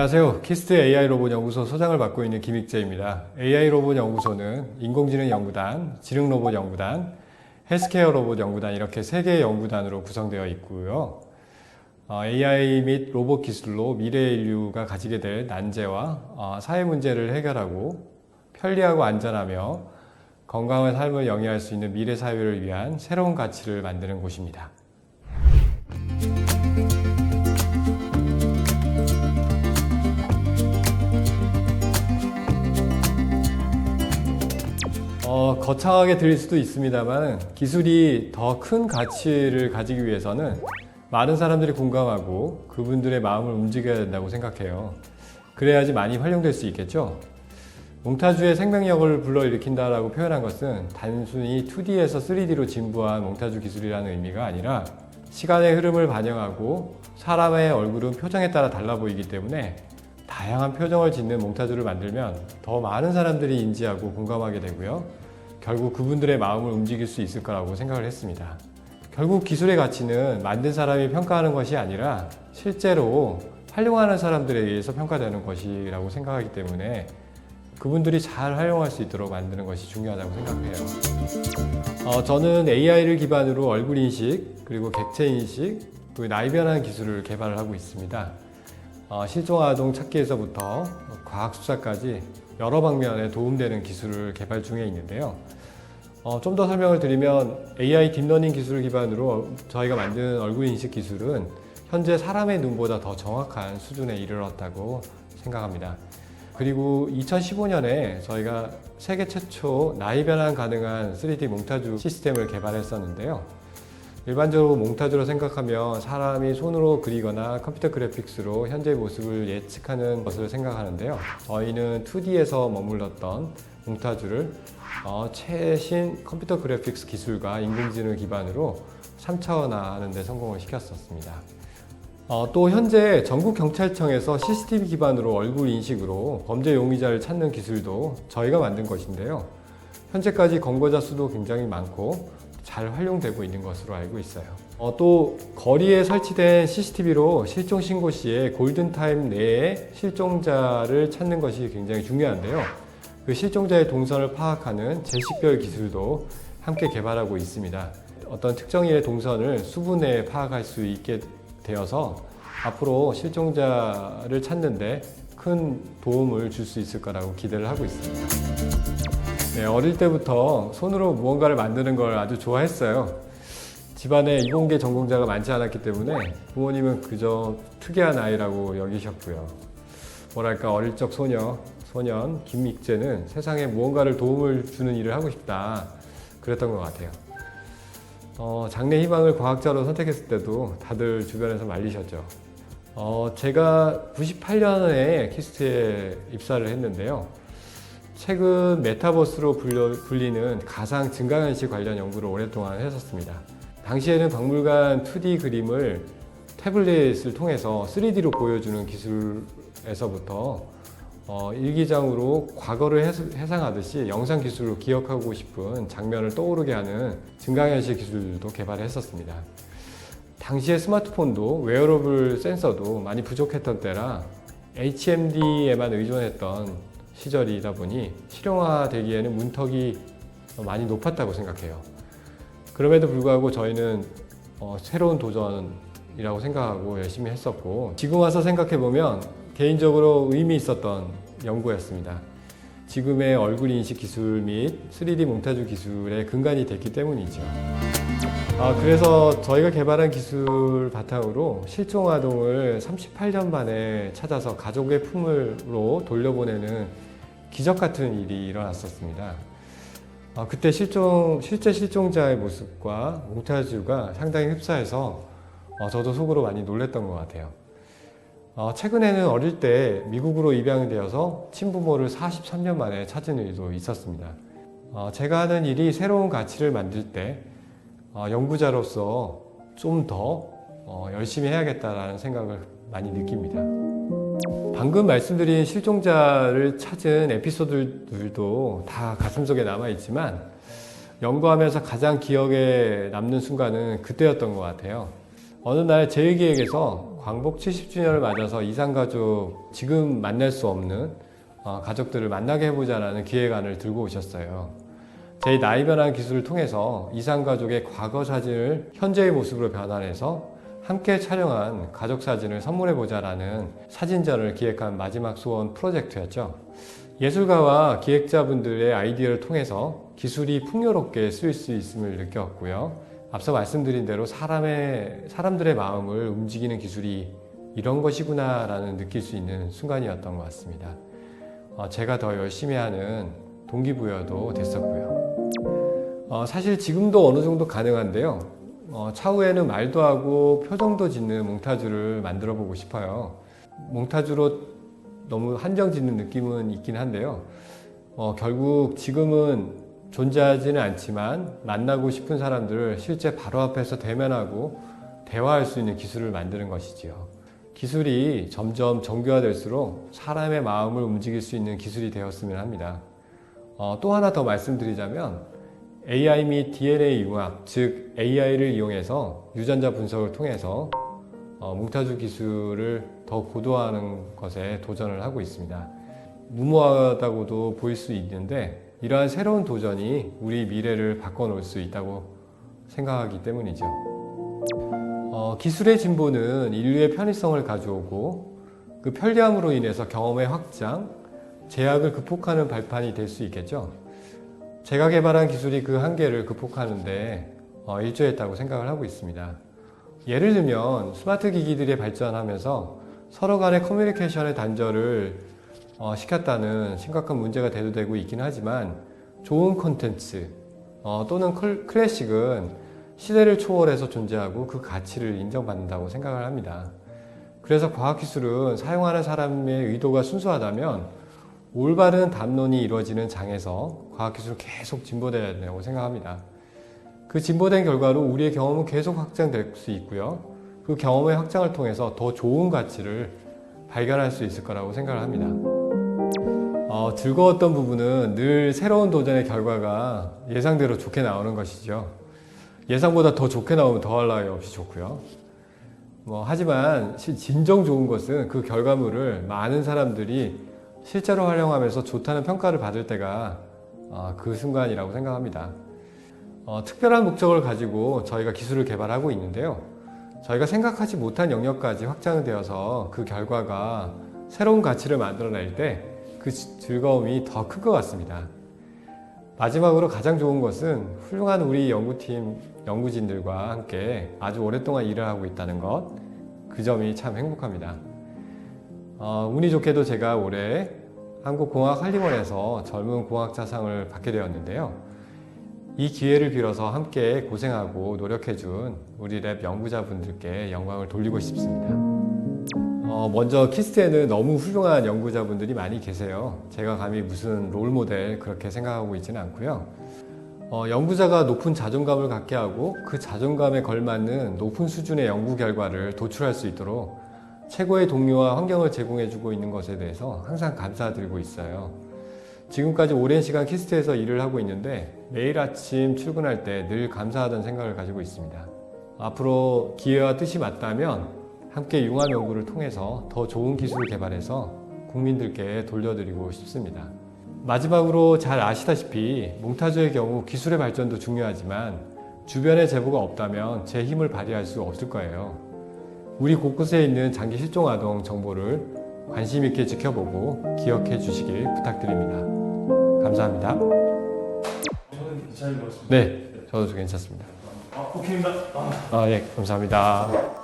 안녕하세요. 키스트 AI 로봇 연구소 소장을 맡고 있는 김익재입니다. AI 로봇 연구소는 인공지능 연구단, 지능 로봇 연구단, 헬스케어 로봇 연구단 이렇게 세 개의 연구단으로 구성되어 있고요. 어, AI 및 로봇 기술로 미래 인류가 가지게 될 난제와 어, 사회 문제를 해결하고 편리하고 안전하며 건강한 삶을 영위할 수 있는 미래 사회를 위한 새로운 가치를 만드는 곳입니다. 어, 거창하게 들릴 수도 있습니다만 기술이 더 큰 가치를 가지기 위해서는 많은 사람들이 공감하고 그분들의 마음을 움직여야 된다고 생각해요. 그래야지 많이 활용될 수 있겠죠. 몽타주의 생명력을 불러일으킨다라고 표현한 것은 단순히 2D에서 3D로 진부한 몽타주 기술이라는 의미가 아니라 시간의 흐름을 반영하고 사람의 얼굴은 표정에 따라 달라 보이기 때문에 다양한 표정을 짓는 몽타주를 만들면 더 많은 사람들이 인지하고 공감하게 되고요. 결국 그분들의 마음을 움직일 수 있을 거라고 생각을 했습니다. 결국 기술의 가치는 만든 사람이 평가하는 것이 아니라 실제로 활용하는 사람들에 의해서 평가되는 것이라고 생각하기 때문에 그분들이 잘 활용할 수 있도록 만드는 것이 중요하다고 생각해요. 어, 저는 AI를 기반으로 얼굴 인식, 그리고 객체 인식, 그리고 나이 변환 기술을 개발을 하고 있습니다. 어, 실종 아동 찾기에서부터 과학 수사까지 여러 방면에 도움되는 기술을 개발 중에 있는데요. 어, 좀 더 설명을 드리면 AI 딥러닝 기술을 기반으로 저희가 만든 얼굴 인식 기술은 현재 사람의 눈보다 더 정확한 수준에 이르렀다고 생각합니다. 그리고 2015년에 저희가 세계 최초 나이 변환 가능한 3D 몽타주 시스템을 개발했었는데요. 일반적으로 몽타주로 생각하면 사람이 손으로 그리거나 컴퓨터 그래픽스로 현재 모습을 예측하는 것을 생각하는데요. 저희는 2D에서 머물렀던 몽타주를 어, 최신 컴퓨터 그래픽스 기술과 인공지능 기반으로 3차원화하는 데 성공을 시켰었습니다. 어, 또 현재 전국 경찰청에서 CCTV 기반으로 얼굴 인식으로 범죄 용의자를 찾는 기술도 저희가 만든 것인데요. 현재까지 검거자 수도 굉장히 많고 잘 활용되고 있는 것으로 알고 있어요. 어, 또 거리에 설치된 CCTV로 실종 신고 시에 골든타임 내에 실종자를 찾는 것이 굉장히 중요한데요. 그 실종자의 동선을 파악하는 제식별 기술도 함께 개발하고 있습니다. 어떤 특정인의 동선을 수분 내에 파악할 수 있게 되어서 앞으로 실종자를 찾는데 큰 도움을 줄 수 있을 거라고 기대를 하고 있습니다. 네, 어릴 때부터 손으로 무언가를 만드는 걸 아주 좋아했어요. 집안에 이공계 전공자가 많지 않았기 때문에 부모님은 그저 특이한 아이라고 여기셨고요. 뭐랄까 어릴 적 소녀, 소년 김익재는 세상에 무언가를 도움을 주는 일을 하고 싶다 그랬던 것 같아요. 어, 장래 희망을 과학자로 선택했을 때도 다들 주변에서 말리셨죠. 어, 제가 98년에 키스트에 입사를 했는데요. 최근 메타버스로 불리는 가상 증강현실 관련 연구를 오랫동안 했었습니다. 당시에는 박물관 2D 그림을 태블릿을 통해서 3D로 보여주는 기술에서부터 어, 일기장으로 과거를 해상하듯이 영상 기술로 기억하고 싶은 장면을 떠오르게 하는 증강현실 기술도 개발했었습니다. 당시에 스마트폰도 웨어러블 센서도 많이 부족했던 때라 HMD에만 의존했던 시절이다 보니 실용화되기에는 문턱이 많이 높았다고 생각해요. 그럼에도 불구하고 저희는 어, 새로운 도전이라고 생각하고 열심히 했었고 지금 와서 생각해 보면 개인적으로 의미 있었던 연구였습니다. 지금의 얼굴 인식 기술 및 3D 몽타주 기술의 근간이 됐기 때문이죠. 아, 그래서 저희가 개발한 기술 바탕으로 실종 아동을 38년 만에 찾아서 가족의 품으로 돌려보내는 기적 같은 일이 일어났었습니다. 아, 그때 실종, 실제 실종자의 모습과 몽타주가 상당히 흡사해서 어, 저도 속으로 많이 놀랬던 것 같아요. 어, 최근에는 어릴 때 미국으로 입양이 되어서 친부모를 43년 만에 찾은 일도 있었습니다. 어, 제가 하는 일이 새로운 가치를 만들 때 어, 연구자로서 좀더 어, 열심히 해야겠다라는 생각을 많이 느낍니다. 방금 말씀드린 실종자를 찾은 에피소드들도 다 가슴속에 남아있지만 연구하면서 가장 기억에 남는 순간은 그때였던 것 같아요. 어느 날제 기획에서 광복 70주년을 맞아서 이산가족 지금 만날 수 없는 어, 가족들을 만나게 해보자라는 기획안을 들고 오셨어요. 제 나이 변환 기술을 통해서 이산가족의 과거 사진을 현재의 모습으로 변환해서 함께 촬영한 가족 사진을 선물해보자 라는 사진전을 기획한 마지막 소원 프로젝트였죠. 예술가와 기획자분들의 아이디어를 통해서 기술이 풍요롭게 쓰일 수 있음을 느꼈고요. 앞서 말씀드린 대로 사람의, 사람들의 마음을 움직이는 기술이 이런 것이구나 라는 느낄 수 있는 순간이었던 것 같습니다. 어, 제가 더 열심히 하는 동기부여도 됐었고요. 어, 사실 지금도 어느 정도 가능한데요. 어, 차후에는 말도 하고 표정도 짓는 몽타주를 만들어 보고 싶어요. 몽타주로 너무 한정 짓는 느낌은 있긴 한데요. 어, 결국 지금은 존재하지는 않지만 만나고 싶은 사람들을 실제 바로 앞에서 대면하고 대화할 수 있는 기술을 만드는 것이지요. 기술이 점점 정교화될수록 사람의 마음을 움직일 수 있는 기술이 되었으면 합니다. 어, 또 하나 더 말씀드리자면 AI 및 DNA 융합, 즉 AI를 이용해서 유전자 분석을 통해서 어, 몽타주 기술을 더 고도화하는 것에 도전을 하고 있습니다. 무모하다고도 보일 수 있는데 이러한 새로운 도전이 우리 미래를 바꿔놓을 수 있다고 생각하기 때문이죠. 어, 기술의 진보는 인류의 편의성을 가져오고 그 편리함으로 인해서 경험의 확장, 제약을 극복하는 발판이 될 수 있겠죠. 제가 개발한 기술이 그 한계를 극복하는데 어, 일조했다고 생각을 하고 있습니다. 예를 들면 스마트 기기들이 발전하면서 서로 간의 커뮤니케이션의 단절을 어, 시켰다는 심각한 문제가 대두되고 있긴 하지만 좋은 콘텐츠 어, 또는 클, 클래식은 시대를 초월해서 존재하고 그 가치를 인정받는다고 생각을 합니다. 그래서 과학기술은 사용하는 사람의 의도가 순수하다면 올바른 담론이 이루어지는 장에서 과학기술은 계속 진보되어야 된다고 생각합니다. 그 진보된 결과로 우리의 경험은 계속 확장될 수 있고요. 그 경험의 확장을 통해서 더 좋은 가치를 발견할 수 있을 거라고 생각을 합니다. 어, 즐거웠던 부분은 늘 새로운 도전의 결과가 예상대로 좋게 나오는 것이죠. 예상보다 더 좋게 나오면 더할 나위 없이 좋고요. 뭐, 하지만 시- 진정 좋은 것은 그 결과물을 많은 사람들이 실제로 활용하면서 좋다는 평가를 받을 때가 어, 그 순간이라고 생각합니다. 어, 특별한 목적을 가지고 저희가 기술을 개발하고 있는데요. 저희가 생각하지 못한 영역까지 확장되어서 그 결과가 새로운 가치를 만들어낼 때 그 즐거움이 더 큰 것 같습니다. 마지막으로 가장 좋은 것은 훌륭한 우리 연구팀 연구진들과 함께 아주 오랫동안 일을 하고 있다는 것, 그 점이 참 행복합니다. 어, 운이 좋게도 제가 올해 한국공학할리원에서 젊은 공학자상을 받게 되었는데요. 이 기회를 빌어서 함께 고생하고 노력해준 우리 랩 연구자분들께 영광을 돌리고 싶습니다. 어, 먼저 키스트에는 너무 훌륭한 연구자분들이 많이 계세요. 제가 감히 무슨 롤 모델 그렇게 생각하고 있지는 않고요. 어, 연구자가 높은 자존감을 갖게 하고 그 자존감에 걸맞는 높은 수준의 연구 결과를 도출할 수 있도록 최고의 동료와 환경을 제공해주고 있는 것에 대해서 항상 감사드리고 있어요. 지금까지 오랜 시간 키스트에서 일을 하고 있는데 매일 아침 출근할 때 늘 감사하다는 생각을 가지고 있습니다. 앞으로 기회와 뜻이 맞다면 함께 융합 연구를 통해서 더 좋은 기술을 개발해서 국민들께 돌려드리고 싶습니다. 마지막으로 잘 아시다시피 몽타주의 경우 기술의 발전도 중요하지만 주변의 제보가 없다면 제 힘을 발휘할 수 없을 거예요. 우리 곳곳에 있는 장기 실종 아동 정보를 관심 있게 지켜보고 기억해 주시길 부탁드립니다. 감사합니다. 저는 괜찮은 것 같습니다. 네, 저도 괜찮습니다. 아, 오케이입니다. 아. 아, 예, 감사합니다.